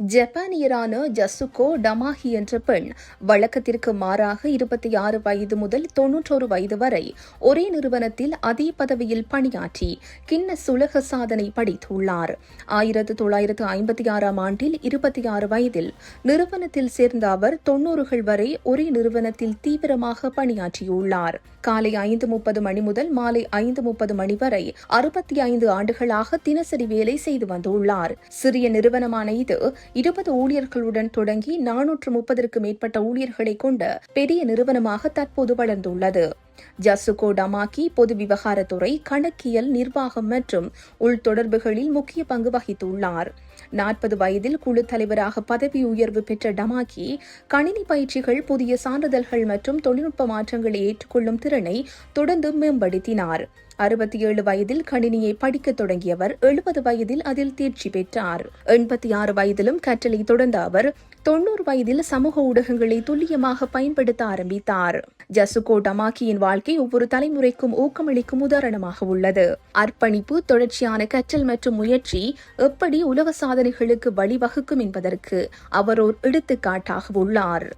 ஜப்பானியரான ஜசுகோ டமாஹி என்ற பெண் வழக்கத்திற்கு மாறாக இருபத்தி ஆறு வயது முதல் தொன்னூற்றொரு வயது வரை ஒரே நிறுவனத்தில் அதே பதவியில் பணியாற்றி கின்னஸ் உலக சாதனை படைத்துள்ளார். ஆயிரத்து தொள்ளாயிரத்து ஐம்பத்தி ஆறாம் ஆண்டில் இருபத்தி ஆறு வயதில் நிறுவனத்தில் சேர்ந்த அவர் தொன்னூறுகள் வரை ஒரே நிறுவனத்தில் தீவிரமாக பணியாற்றியுள்ளார். காலை ஐந்து முப்பது மணி முதல் மாலை ஐந்து முப்பது மணி வரை அறுபத்தி ஐந்து ஆண்டுகளாக தினசரி வேலை செய்து வந்துள்ளார். சிறிய நிறுவனமான இது இருபது ஊழியர்களுடன் தொடங்கி நானூற்று முப்பதற்கு மேற்பட்ட ஊழியர்களை கொண்ட பெரிய நிறுவனமாக தற்போது வளர்ந்துள்ளது. ஜசுகோ டமாக்கி பொது விவகாரத்துறை கணக்கியல் நிர்வாகம் மற்றும் உள்தொடர்புகளில் முக்கிய பங்கு வகித்துள்ளார். நாற்பது வயதில் குழு தலைவராக பதவி உயர்வு பெற்ற டமாக்கி கணினி பயிற்சிகள் புதிய சான்றிதழ்கள் மற்றும் தொழில்நுட்ப மாற்றங்களை ஏற்றுக்கொள்ளும் திறனை தொடர்ந்து மேம்படுத்தினார். அறுபத்தி ஏழு வயதில் கணினியை படிக்கத் தொடங்கியவர் எழுபது வயதில் அதில் தேர்ச்சி பெற்றார். எண்பத்தி ஆறு வயதிலும் கற்றலை தொடர்ந்த அவர் தொன்னூறு வயதில் சமூக ஊடகங்களை துல்லியமாக பயன்படுத்த ஆரம்பித்தார். ஜசுகோ டமாக்கியின் வாழ்க்கை ஒவ்வொரு தலைமுறைக்கும் ஊக்கமளிக்கும் உதாரணமாக உள்ளது. அர்ப்பணிப்பு தொடர்ச்சியான கற்றல் மற்றும் முயற்சி எப்படி உலக சாதனைகளுக்கு வழிவகுக்கும் என்பதற்கு அவர் ஒரு எடுத்துக்காட்டாக உள்ளார்.